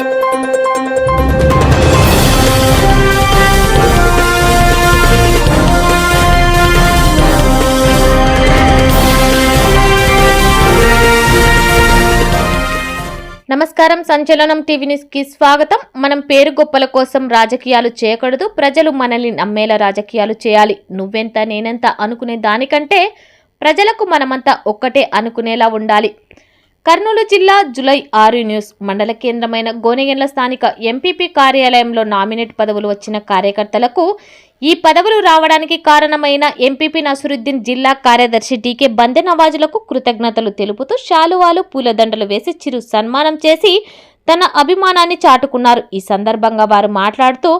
నమస్కారం సంచలనం టీవీ న్యూస్కి స్వాగతం. మనం పేరు గొప్పల కోసం రాజకీయాలు చేయకూడదు ప్రజలు మనల్ని నమ్మేలా రాజకీయాలు చేయాలి. నువ్వెంత నేనెంత అనుకునే దానికంటే ప్రజలకు మనమంతా ఒక్కటే అనుకునేలా ఉండాలి. కర్నూలు జిల్లా జులై ఆరు న్యూస్ మండల కేంద్రమైన గోనెగండ్ల స్థానిక ఎంపీపీ కార్యాలయంలో నామినేట్ పదవులు వచ్చిన కార్యకర్తలకు ఈ పదవులు రావడానికి కారణమైన ఎంపీపీ నసరుద్దీన్ జిల్లా కార్యదర్శి టీకే బందె నవాజులకు కృతజ్ఞతలు తెలుపుతూ శాలువాలు పూలదండలు వేసి చిరు సన్మానం చేసి తన అభిమానాన్ని చాటుకున్నారు. ఈ సందర్భంగా వారు మాట్లాడుతూ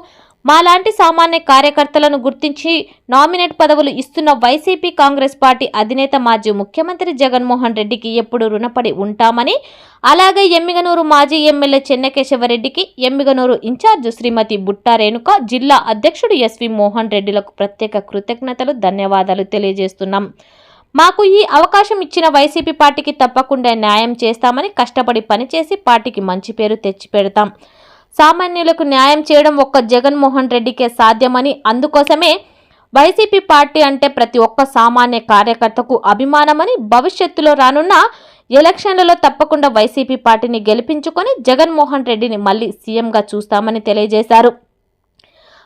మాలాంటి సామాన్య కార్యకర్తలను గుర్తించి నామినేట్ పదవులు ఇస్తున్న వైసీపీ కాంగ్రెస్ పార్టీ అధినేత మాజీ ముఖ్యమంత్రి జగన్మోహన్ రెడ్డికి ఎప్పుడు రుణపడి ఉంటామని అలాగే ఎమ్మిగనూరు మాజీ ఎమ్మెల్యే చెన్నకేశవరెడ్డికి ఎమ్మిగనూరు ఇన్ఛార్జ్ శ్రీమతి బుట్టా రేణుక జిల్లా అధ్యక్షుడు ఎస్వి మోహన్ రెడ్డిలకు ప్రత్యేక కృతజ్ఞతలు ధన్యవాదాలు తెలియజేస్తున్నాం. మాకు ఈ అవకాశం ఇచ్చిన వైసీపీ పార్టీకి తప్పకుండా న్యాయం చేస్తామని కష్టపడి పనిచేసి పార్టీకి మంచి పేరు తెచ్చిపెడతాం. సామాన్యులకు న్యాయం చేయడం ఒక్క జగన్మోహన్ రెడ్డికే సాధ్యమని అందుకోసమే వైసీపీ పార్టీ అంటే ప్రతి ఒక్క సామాన్య కార్యకర్తకు అభిమానమని భవిష్యత్తులో రానున్న ఎలక్షన్లలో తప్పకుండా వైసీపీ పార్టీని గెలిపించుకొని జగన్మోహన్ రెడ్డిని మళ్ళీ సీఎంగా చూస్తామని తెలియజేశారు.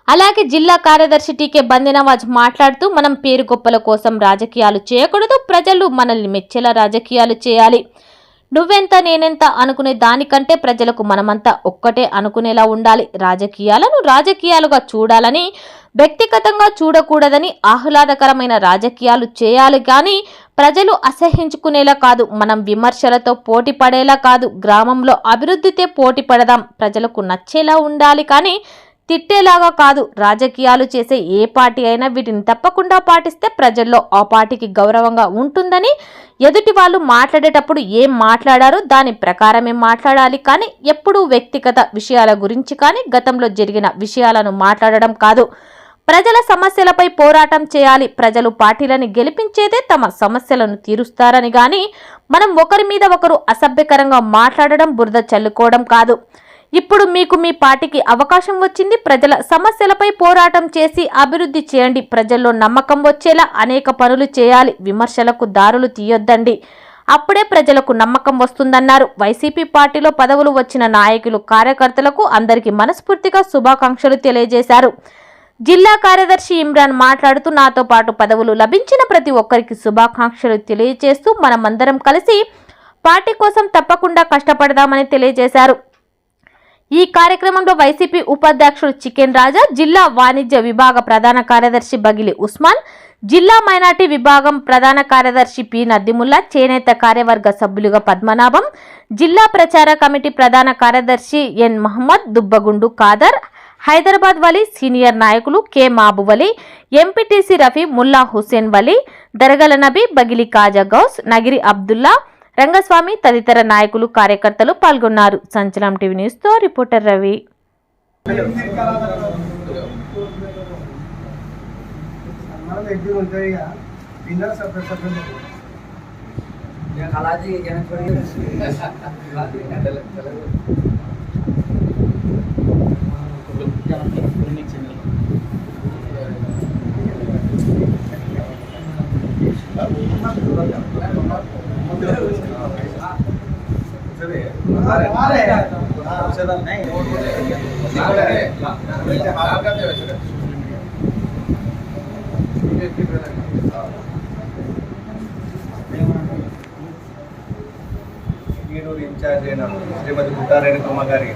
అలాగే జిల్లా కార్యదర్శి టీకే బందినవాజ్ మాట్లాడుతూ మనం పేరు గొప్పల కోసం రాజకీయాలు చేయకూడదు ప్రజలు మనల్ని మెచ్చేలా రాజకీయాలు చేయాలి. నువ్వెంత నేనెంత అనుకునే దానికంటే ప్రజలకు మనమంతా ఒక్కటే అనుకునేలా ఉండాలి. రాజకీయాలను రాజకీయాలుగా చూడాలని వ్యక్తిగతంగా చూడకూడదని ఆహ్లాదకరమైన రాజకీయాలు చేయాలి కానీ ప్రజలు అసహించుకునేలా కాదు. మనం విమర్శలతో పోటీ పడేలా కాదు. గ్రామంలో అభివృద్ధితే పోటీ పడదాం. ప్రజలకు నచ్చేలా ఉండాలి కానీ తిట్టేలాగా కాదు. రాజకీయాలు చేసే ఏ పార్టీ అయినా వీటిని తప్పకుండా పాటిస్తే ప్రజల్లో ఆ పార్టీకి గౌరవంగా ఉంటుందని ఎదుటి వాళ్ళు మాట్లాడేటప్పుడు ఏం మాట్లాడారో దాని ప్రకారమే మాట్లాడాలి. కానీ ఎప్పుడూ వ్యక్తిగత విషయాల గురించి కానీ గతంలో జరిగిన విషయాలను మాట్లాడడం కాదు. ప్రజల సమస్యలపై పోరాటం చేయాలి. ప్రజలు పార్టీలను గెలిపించేదే తమ సమస్యలను తీరుస్తారని గాని మనం ఒకరి మీద ఒకరు అసభ్యకరంగా మాట్లాడడం బురద చల్లుకోవడం కాదు. ఇప్పుడు మీకు మీ పార్టీకి అవకాశం వచ్చింది ప్రజల సమస్యలపై పోరాటం చేసి అభివృద్ధి చేయండి. ప్రజల్లో నమ్మకం వచ్చేలా అనేక పనులు చేయాలి. విమర్శలకు దారులు తీయొద్దండి. అప్పుడే ప్రజలకు నమ్మకం వస్తుందన్నారు. వైసీపీ పార్టీలో పదవులు వచ్చిన నాయకులు కార్యకర్తలకు అందరికీ మనస్ఫూర్తిగా శుభాకాంక్షలు తెలియజేశారు. జిల్లా కార్యదర్శి ఇమ్రాన్ మాట్లాడుతూ నాతో పాటు పదవులు లభించిన ప్రతి ఒక్కరికి శుభాకాంక్షలు తెలియజేస్తూ మనమందరం కలిసి పార్టీ కోసం తప్పకుండా కష్టపడదామని తెలియజేశారు. ఈ కార్యక్రమంలో వైసీపీ ఉపాధ్యక్షుడు చికెన్ రాజా జిల్లా వాణిజ్య విభాగ ప్రధాన కార్యదర్శి బగిలి ఉస్మాన్ జిల్లా మైనార్టీ విభాగం ప్రధాన కార్యదర్శి పి నద్దిముల్లా చేనేత కార్యవర్గ సభ్యులుగా పద్మనాభం జిల్లా ప్రచార కమిటీ ప్రధాన కార్యదర్శి ఎన్ మహమ్మద్ దుబ్బగుండు ఖాదర్ హైదరాబాద్ వలి సీనియర్ నాయకులు కె మాబువలి ఎంపీటీసీ రఫీ ముల్లా హుస్సేన్ వలి దరగల నబీ బగిలి కాజా గౌస్ నగిరి అబ్దుల్లా రంగస్వామి తదితర నాయకులు కార్యకర్తలు పాల్గొన్నారు. సంచలనం టీవీ న్యూస్తో రిపోర్టర్ రవి. మీరు ఇన్ఛార్జ్ అయిన శ్రీమతి బుట్టారేణుకమ్మ గారి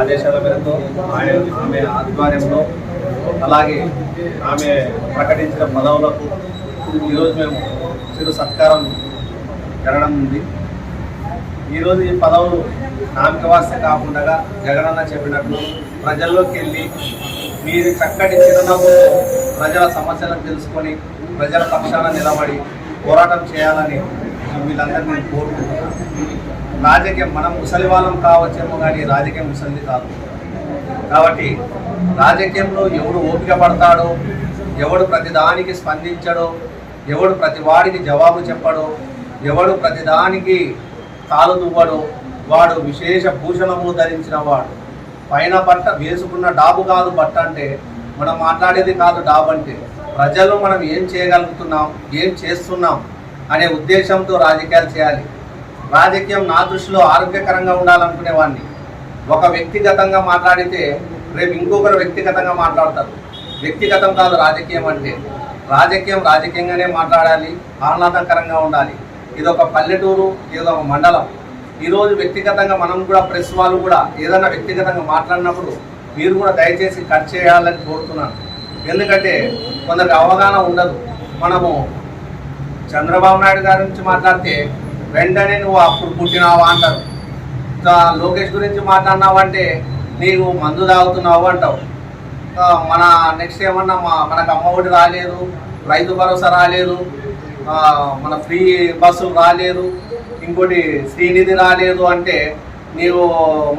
ఆదేశాల మేరకు ఆయన ఆమె ఆధ్వర్యంలో అలాగే ఆమె ప్రకటించిన పదవులకు ఈరోజు మేము చిరు సత్కారం జరగడం ఉంది. ఈరోజు ఈ పదవులు నామకవాస్త కాకుండా జగనన్న చెప్పినట్లు ప్రజల్లోకి వెళ్ళి మీరు చక్కటి చిరునవ్వుతో ప్రజల సమస్యలను తెలుసుకొని ప్రజల పక్షాన నిలబడి పోరాటం చేయాలని వీళ్ళందరినీ నేను కోరుకుంటున్నాను. రాజకీయం మనం ముసలి వాళ్ళం కావచ్చేమో కానీ రాజకీయం ముసలిది కాదు. కాబట్టి రాజకీయంలో ఎవడు ఓపిక పడతాడో ఎవడు ప్రతిదానికి స్పందించడో ఎవడు ప్రతి వాడికి జవాబు చెప్పడో ఎవడు ప్రతిదానికి కాలు దువ్వడు వాడు విశేష భూషణము ధరించిన వాడు. పైన బట్ట వేసుకున్న డాబు కాదు బట్ట అంటే మనం మాట్లాడేది కాదు డాబు అంటే ప్రజలు మనం ఏం చేయగలుగుతున్నాం ఏం చేస్తున్నాం అనే ఉద్దేశంతో రాజకీయాలు చేయాలి. రాజకీయం నా దృష్టిలో ఆరోగ్యకరంగా ఉండాలనుకునేవాడిని ఒక వ్యక్తిగతంగా మాట్లాడితే రేపు ఇంకొకరు వ్యక్తిగతంగా మాట్లాడతారు. వ్యక్తిగతం కాదు రాజకీయం అంటే రాజకీయం రాజకీయంగానే మాట్లాడాలి ఆహ్లాదకరంగా ఉండాలి. ఇదొక పల్లెటూరు ఏదో ఒక మండలం ఈరోజు వ్యక్తిగతంగా మనం కూడా ప్రెస్ వాళ్ళు కూడా ఏదైనా వ్యక్తిగతంగా మాట్లాడినప్పుడు మీరు కూడా దయచేసి కట్ చేయాలని కోరుతున్నాను. ఎందుకంటే కొందరికి అవగాహన ఉండదు. మనము చంద్రబాబు నాయుడు గారి నుంచి మాట్లాడితే వెంటనే నువ్వు అప్పుడు పుట్టినావా అంటారు. ఇంకా లోకేష్ గురించి మాట్లాడినావంటే నీవు మందు తాగుతున్నావు అంటావు. మన నెక్స్ట్ ఏమన్నా మా మనకు అమ్మ ఒడి రాలేదు రైతు భరోసా రాలేదు మన ఫ్రీ బస్సు రాలేదు ఇంకోటి శ్రీనిధి రాలేదు అంటే నీవు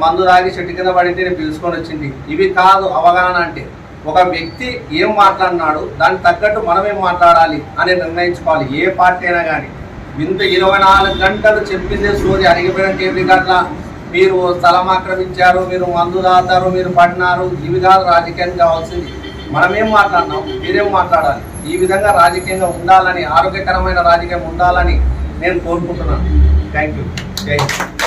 మందు రాగి చెట్టు కింద పడితే నేను పిలుచుకొని వచ్చింది. ఇవి కాదు అవగాహన అంటే ఒక వ్యక్తి ఏం మాట్లాడినాడు దానికి తగ్గట్టు మనం ఏం మాట్లాడాలి అని నిర్ణయించుకోవాలి. ఏ పార్టీ అయినా కానీ. ఇంత ఇరవై నాలుగు గంటలు చెప్పిందే సూర్య అరిగిపోయిన కేపీ గట్ల మీరు స్థలం ఆక్రమించారు మీరు మందు రాతారు మీరు పడినారు. ఇవి కాదు రాజకీయం కావాల్సింది. మనమేం మాట్లాడినాం? మీరేం మాట్లాడాలి? ఈ విధంగా రాజకీయంగా ఉండాలని ఆరోగ్యకరమైన రాజకీయం ఉండాలని నేను కోరుకుంటున్నాను. థ్యాంక్ యూ జై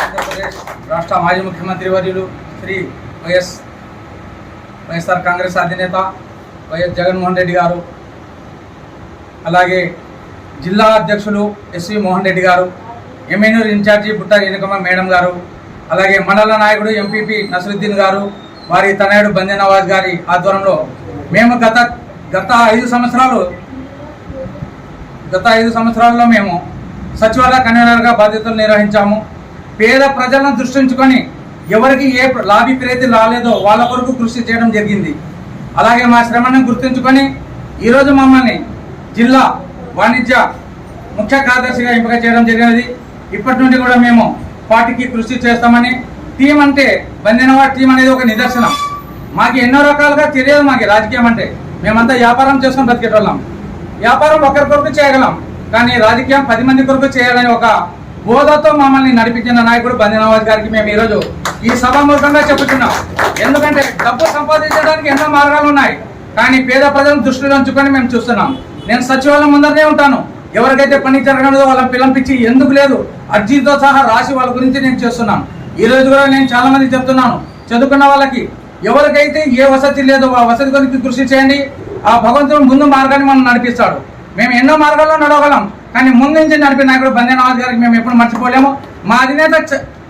ఆంధ్రప్రదేశ్ రాష్ట్ర మాజీ ముఖ్యమంత్రి వర్యులు శ్రీ వైఎస్ వైఎస్ఆర్ కాంగ్రెస్ అధినేత వైఎస్ జగన్మోహన్ రెడ్డి గారు అలాగే జిల్లా అధ్యక్షులు ఎస్వి మోహన్ రెడ్డి గారు ఎమ్మెన్యూర్ ఇన్ఛార్జి బుట్ట ఎనుకమ్మ మేడం గారు అలాగే మండల నాయకుడు ఎంపీపీ నసరుద్దీన్ గారు వారి తనయుడు బందీ నవాజ్ గారి ఆధ్వర్యంలో మేము గత గత ఐదు సంవత్సరాలు గత ఐదు సంవత్సరాల్లో మేము సచివాలయ కన్వీనర్గా బాధ్యతలు నిర్వహించాము. పేద ప్రజలను దృష్టించుకొని ఎవరికి ఏ లాభీ ప్రీతి రాలేదో వాళ్ళ కొరకు కృషి చేయడం జరిగింది. అలాగే మా శ్రమను గుర్తుంచుకొని ఈరోజు మమ్మల్ని జిల్లా వాణిజ్య ముఖ్య కార్యదర్శిగా ఎంపిక చేయడం జరిగినది. ఇప్పటి నుండి కూడా మేము పార్టీకి కృషి చేస్తామని టీం అంటే బందినవాడ టీం అనేది ఒక నిదర్శనం. మాకు ఎన్నో రకాలుగా తెలియదు మాకు రాజకీయం అంటే. మేమంతా వ్యాపారం చేసుకొని బ్రతికేటోళ్ళం. వ్యాపారం ఒకరి కొరకు చేయగలం కానీ రాజకీయం పది మంది కొరకు చేయాలని ఒక బోధతో మమ్మల్ని నడిపించిన నాయకుడు బంది నవాజ్ గారికి మేము ఈరోజు ఈ సభాముఖంగా చెబుతున్నాం ఎందుకంటే డబ్బు సంపాదించడానికి ఎన్నో మార్గాలు ఉన్నాయి కానీ పేద ప్రజలను దృష్టిలో ఉంచుకొని మేము చూస్తున్నాం. నేను సచివాలయం ముందరనే ఉంటాను. ఎవరికైతే పని జరగనదో వాళ్ళని పిలంపించి ఎందుకు లేదు అర్జీతో సహా రాసి వాళ్ళ గురించి నేను చేస్తున్నాను. ఈ రోజు కూడా నేను చాలా మంది చెప్తున్నాను. చదువుకున్న వాళ్ళకి ఎవరికైతే ఏ వసతి లేదో ఆ వసతి గురించి కృషి చేయండి ఆ భగవంతుడు ముందు మార్గాన్ని మనం నడిపిస్తాడు మేము ఎన్నో మార్గాల్లో నడవగలం కానీ ముందు నుంచి నడిపిన నాయకుడు బందేనాథ్ గారికి మేము ఎప్పుడు మర్చిపోలేము మా అధినేత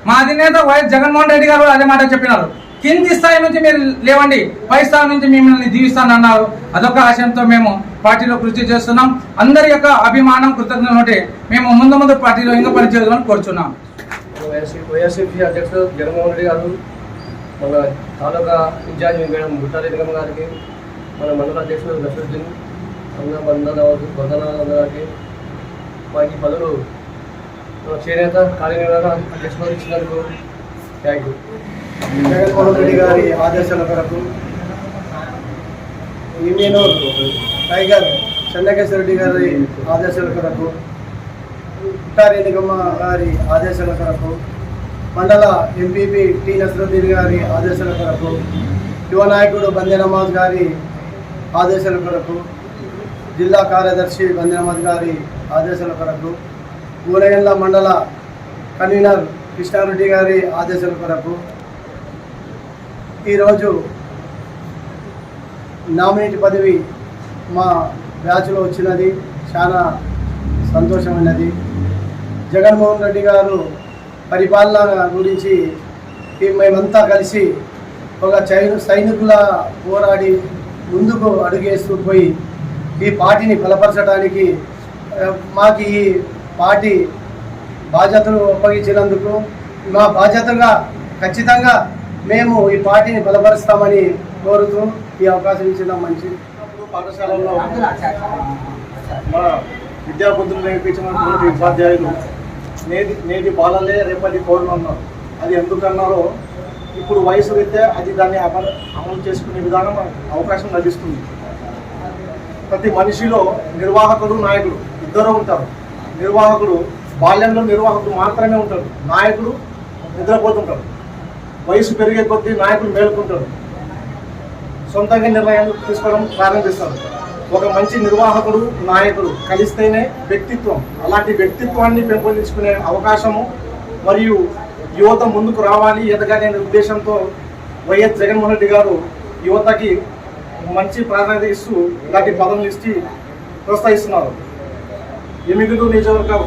మా అధినేత వైఎస్ జగన్మోహన్ రెడ్డి గారు అదే మాట చెప్పినారు కింది స్థాయి నుంచి మీరు లేవండి పై స్థాయి నుంచి మిమ్మల్ని దీవిస్తానన్నారు అదొక ఆశయంతో మేము పార్టీలో కృషి చేస్తున్నాం అందరి యొక్క అభిమానం కృతజ్ఞత ఉంటే మేము ముందు ముందు పార్టీలో ఇంకా పనిచేయాలని కోరుచున్నాం వైఎస్సీ వైఎస్సీపీ అధ్యక్షుడు జగన్మోహన్ రెడ్డి గారు మన తాలూకా ఇన్ఛార్జ్ మేడం బుట్టారెడ్డి గారికి మన మండల అధ్యక్షుడు నసరుద్దీన్ అన్న బంధన బంధన గారికి మాకు పదవులు చేనేత కార్యనిర్వహణ అధ్యక్షులు ఇచ్చినందుకు థ్యాంక్ యూ. జగన్మోహన్ రెడ్డి గారి ఆదేశాల కొరకు యూనియన్ టైగర్ చెన్నకేశ్వర రెడ్డి గారి ఆదేశాల కొరకు పుట్టారెడ్డిగమ్మ గారి ఆదేశాల కొరకు మండల ఎంపీపీ టి నసరుద్దీన్ గారి ఆదేశాల కొరకు యువ నాయకుడు బందే నమాజ్ గారి ఆదేశాల కొరకు జిల్లా కార్యదర్శి బందే నమాజ్ గారి ఆదేశాల కొరకు గూడెండ్ల మండల కన్వీనర్ కృష్ణారెడ్డి గారి ఆదేశాల కొరకు ఈరోజు నామినేట్ పదవి మా బ్యాచ్లో వచ్చినది. చాలా సంతోషమైనది. జగన్మోహన్ రెడ్డి గారు పరిపాలన గురించి మేమంతా కలిసి ఒక చైన సైనికుల పోరాడి ముందుకు అడుగేస్తూ పోయి ఈ పార్టీని బలపరచడానికి మాకు ఈ పార్టీ బాధ్యతలు అప్పగించినందుకు మా బాధ్యతగా ఖచ్చితంగా మేము ఈ పార్టీని బలపరుస్తామని కోరుతూ ఈ అవకాశం ఇచ్చిన మంచి పాఠశాలలో మన విద్యాబుద్ధులు నేర్పించినటువంటి ఉపాధ్యాయులు నేటి నేటి బాలలే రేపటి కోరులు అన్నారు అది ఎందుకన్నారో ఇప్పుడు వయసు రీత్యా అది దాన్ని అమలు అమలు చేసుకునే విధానం అవకాశం లభిస్తుంది. ప్రతి మనిషిలో నిర్వాహకుడు నాయకుడు ఇద్దరు ఉంటారు. నిర్వాహకుడు బాల్యంలో నిర్వాహకుడు మాత్రమే ఉంటాడు. నాయకుడు నిద్రపోతుంటారు వయసు పెరిగే కొద్దీ నాయకుడు మేలుకుంటాడు. సొంతంగా నిర్ణయాలు తీసుకోవడం ప్రారంభిస్తారు. ఒక మంచి నిర్వాహకుడు నాయకుడు కలిస్తేనే వ్యక్తిత్వం. అలాంటి వ్యక్తిత్వాన్ని పెంపొందించుకునే అవకాశము మరియు యువత ముందుకు రావాలి ఎదగాలి అనే ఉద్దేశంతో వైఎస్ జగన్మోహన్ రెడ్డి గారు యువతకి మంచి ప్రాధాన్యత ఇస్తూ ఇలాంటి పదవులు ఇచ్చి ప్రోత్సహిస్తున్నారు. ఎమిగులు నియోజకవర్గం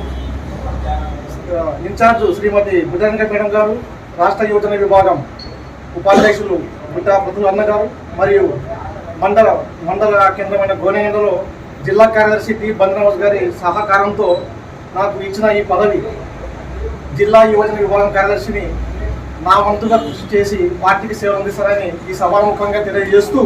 ఇన్ఛార్జ్ శ్రీమతి బుధంగ మేడం గారు రాష్ట్ర యువజన విభాగం ఉపాధ్యక్షులు బుట్ట ప్రతులు అన్న గారు మరియు మండల మండల కేంద్రమైన గోనేందులో జిల్లా కార్యదర్శి టి. బంద్రమోజ్ గారి సహకారంతో నాకు ఇచ్చిన ఈ పదవి జిల్లా యువజన విభాగం కార్యదర్శిని నా వంతుగా కృషి చేసి పార్టీకి సేవ అందిస్తారని ఈ సభాముఖంగా తెలియజేస్తూ